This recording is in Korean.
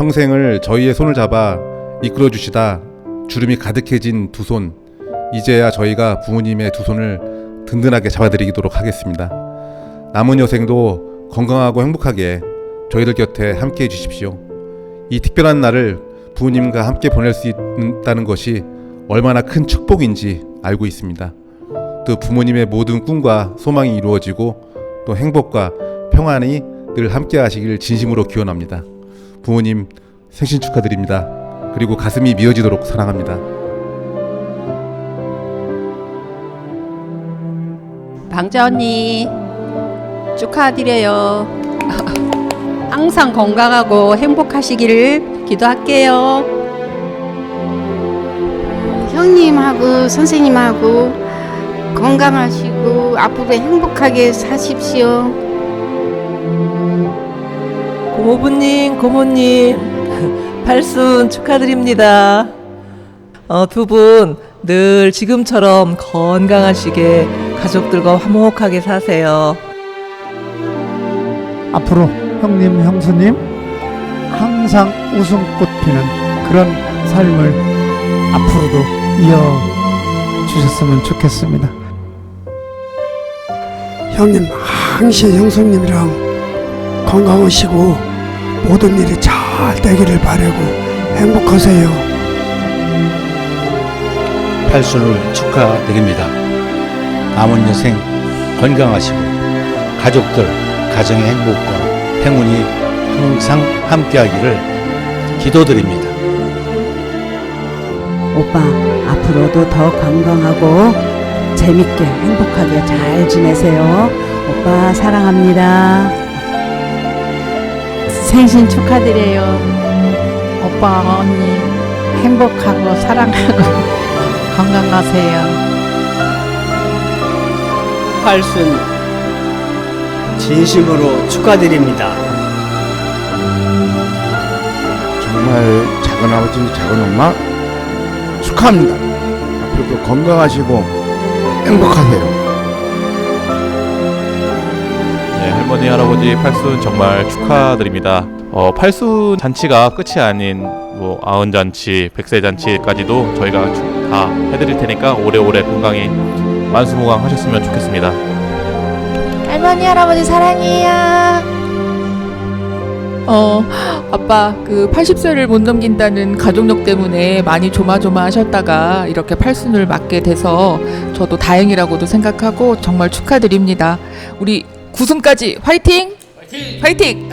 평생을 저희의 손을 잡아 이끌어 주시다 주름이 가득해진 두 손. 이제야 저희가 부모님의 두 손을 든든하게 잡아드리도록 하겠습니다. 남은 여생도 건강하고 행복하게 저희들 곁에 함께 해주십시오. 이 특별한 날을 부모님과 함께 보낼 수 있다는 것이 얼마나 큰 축복인지 알고 있습니다. 또 부모님의 모든 꿈과 소망이 이루어지고 또 행복과 평안이 늘 함께 하시길 진심으로 기원합니다. 부모님 생신 축하드립니다. 그리고 가슴이 미어지도록 사랑합니다. 방자 언니 축하드려요. 항상 건강하고 행복하시기를 기도할게요. 형님하고 선생님하고 건강하시고 앞으로 행복하게 사십시오. 고모부님, 고모님, 팔순 축하드립니다. 어, 두 분 늘 지금처럼 건강하시게 가족들과 화목하게 사세요. 앞으로 형님, 형수님 항상 웃음꽃 피는 그런 삶을 앞으로도 이어 주셨으면 좋겠습니다. 형님 항시 형수님이랑 건강하시고 모든 일이 잘 되기를 바라고 행복하세요. 팔순을 축하드립니다. 남은 여생 건강하시고 가족들 가정의 행복과 행운이 항상 함께하기를 기도드립니다. 오빠 앞으로도 더 건강하고 재밌게 행복하게 잘 지내세요. 오빠 사랑합니다. 생신 축하드려요. 오빠 언니 행복하고 사랑하고 건강하세요. 팔순 진심으로 축하드립니다. 정말 작은 아버지, 작은 엄마 축하합니다. 앞으로도 건강하시고 행복하세요. 할아버지 팔순 정말 축하드립니다. 어, 팔순 잔치가 끝이 아닌 뭐 아흔 잔치, 백세 잔치까지도 저희가 주- 다 해드릴 테니까 오래오래 건강히 만수무강 하셨으면 좋겠습니다. 할머니 할아버지 사랑해요. 어, 아빠 그 80세를 못 넘긴다는 가족력 때문에 많이 조마조마하셨다가 이렇게 팔순을 맞게 돼서 저도 다행이라고도 생각하고 정말 축하드립니다. 우리 구순까지 화이팅! 화이팅!